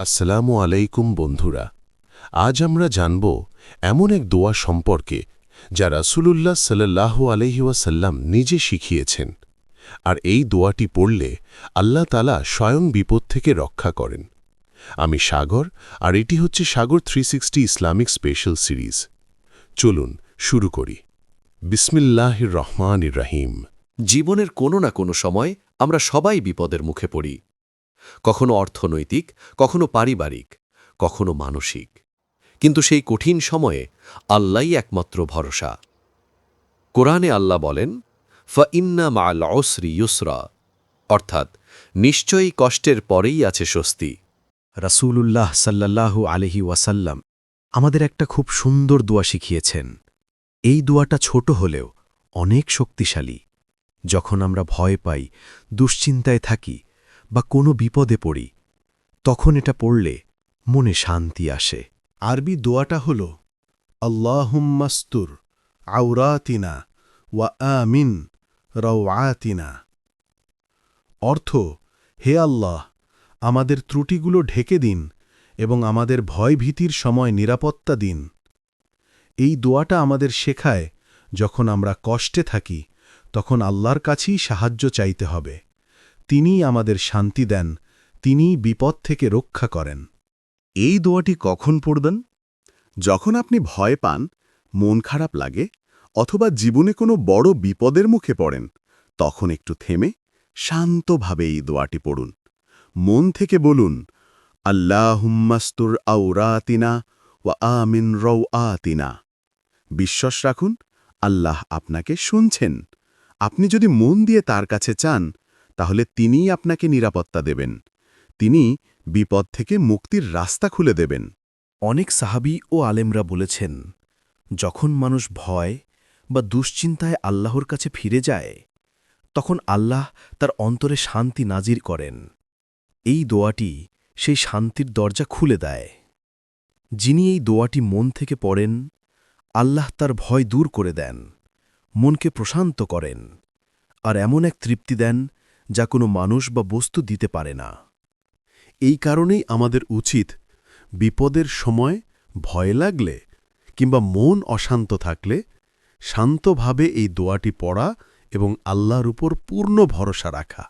আসসালামু আলাইকুম বন্ধুরা। আজ আমরা জানব এমন এক দোয়া সম্পর্কে যা রাসূলুল্লাহ সাল্লাহ আলহিউসাল্লাম নিজে শিখিয়েছেন। আর এই দোয়াটি পড়লে আল্লাহ তালা স্বয়ং বিপদ থেকে রক্ষা করেন। আমি সাগর, আর এটি হচ্ছে Sagar three sixty Islamic special series. চলুন শুরু করি। বিসমিল্লাহির রহমান রহিম। জীবনের কোনো না কোনো সময় আমরা সবাই বিপদের মুখে পড়ি। কখনো অর্থনৈতিক, কখনো পারিবারিক, কখনো মানসিক। কিন্তু সেই কঠিন সময়ে আল্লাহই একমাত্র ভরসা। কোরআনে আল্লাহ বলেন, ফা ইন্না মাল অসরি ইউসরা অর্থাৎ নিশ্চয়ই কষ্টের পরেই আছে স্বস্তি। রাসূলুল্লাহ সাল্লাল্লাহু আলহি ওয়াসাল্লাম আমাদের একটা খুব সুন্দর দোয়া শিখিয়েছেন। এই দোয়াটা ছোট হলেও অনেক শক্তিশালী। যখন আমরা ভয় পাই, দুশ্চিন্তায় থাকি বা কোনো বিপদে পড়ি, তখন এটা পড়লে মনে শান্তি আসে। আরবি দোয়াটা হল আল্লাহুম্মাস্তুর আউরাতিনা ওয়া আমিন রওয়াতিনা। অর্থ, হে আল্লাহ, আমাদের ত্রুটিগুলো ঢেকে দিন এবং আমাদের ভয়ভীতির সময় নিরাপত্তা দিন। এই দোয়াটা আমাদের শেখায়, যখন আমরা কষ্টে থাকি, তখন আল্লাহর কাছেই সাহায্য চাইতে হবে। তিনিই আমাদের শান্তি দেন, তিনিই বিপদ থেকে রক্ষা করেন। এই দোয়াটি কখন পড়বেন? যখন আপনি ভয় পান, মন খারাপ লাগে, অথবা জীবনে কোনো বড় বিপদের মুখে পড়েন, তখন একটু থেমে, শান্তভাবে এই দোয়াটি পড়ুন। মন থেকে বলুন আল্লাহ আল্লাহুম্মাস্তুর আউরাতিনা ওয়া আমিন রৌ আতিনা বিশ্বাস রাখুন, আল্লাহ আপনাকে শুনছেন। আপনি যদি মন দিয়ে তার কাছে চান তাহলে তিনিই আপনাকে নিরাপত্তা দেবেন। তিনি বিপদ থেকে মুক্তির রাস্তা খুলে দেবেন। অনেক সাহাবি ও আলেমরা বলেছেন, যখন মানুষ ভয় বা দুশ্চিন্তায় আল্লাহর কাছে ফিরে যায়, তখন আল্লাহ তার অন্তরে শান্তি নাজির করেন। এই দোয়াটি সেই শান্তির দরজা খুলে দেয়। যিনি এই দোয়াটি মন থেকে পড়েন, আল্লাহ তার ভয় দূর করে দেন, মনকে প্রশান্ত করেন, আর এমন এক তৃপ্তি দেন যা কোনো মানুষ বা বস্তু দিতে পারে না। এই কারণেই আমাদের উচিত বিপদের সময় ভয় লাগলে কিংবা মন অশান্ত থাকলে শান্তভাবে এই দোয়াটি পড়া এবং আল্লাহর উপর পূর্ণ ভরসা রাখা।